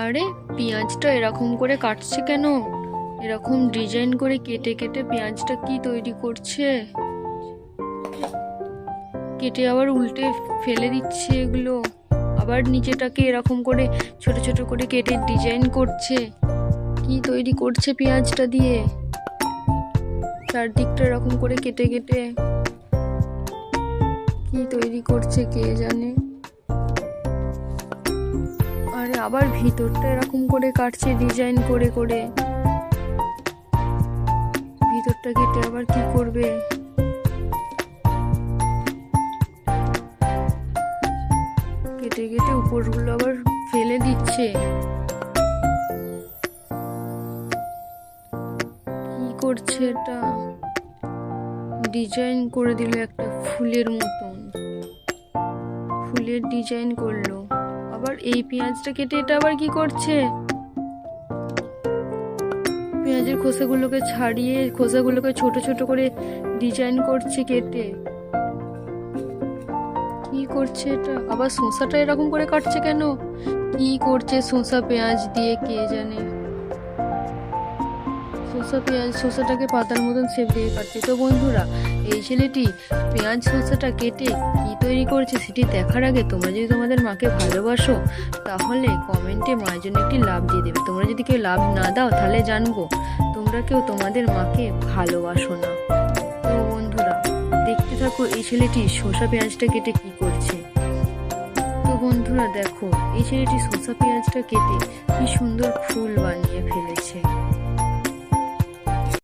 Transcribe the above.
আরে পেঁয়াজটা এরকম করে কাটছে কেন? এরকম ডিজাইন করে কেটে কেটে পেঁয়াজটা কি তৈরি করছে? কেটে আবার উল্টে ফেলে দিচ্ছে এগুলো। আবার নিচেটাকে এরকম করে ছোট ছোট করে কেটে ডিজাইন করছে। কি তৈরি করছে পেঁয়াজটা দিয়ে? চারদিকটা এরকম করে কেটে কেটে। কি তৈরি করছে কে জানে? আরে আবার ভিতরটা এরকম করে কাটছে ডিজাইন করে করে। ভিতরটা কেটে আবার কি করবে? কেটে কেটে উপরগুলো আবার ফেলে দিচ্ছে। কি করছে এটা? ডিজাইন করে দিল একটা ফুলের মতন। ফুলের ডিজাইন করল। আবার এই পেঁয়াজটা কেটে এটা আবার কি করছে? পেঁয়াজের খোসাগুলোকে ছাড়িয়ে, খোসাগুলোকে ছোট ছোট করে ডিজাইন করছে কেটে। কি করছে এটা? আবার শসাটা এরকম করে কাটছে কেন? কি করছে শসা পেঁয়াজ দিয়ে কে জানে? শসা পেঁয়াজ শসাটাকে পাতার মতন শেপ দিয়ে কাটছে। তো বন্ধুরা, এই ছেলেটি পেঁয়াজ শসাটা কেটে কি তৈরি করছে সেটি দেখার আগে তোমরা যদি তোমাদের মাকে ভালোবাসো, তাহলে কমেন্টে মায়ের জন্য একটি লাভ দিয়ে দেবে। তোমরা যদি কেউ লাভ না দাও, তাহলে জানব তোমরা কেউ তোমাদের মাকে ভালোবাসো না। তো বন্ধুরা, দেখতে থাকো এই ছেলেটি শসা পেঁয়াজটা কেটে কি করছে। তো বন্ধুরা, দেখো, এই ছেলেটি শসা পেঁয়াজটা কেটে কি সুন্দর ফুল বানিয়ে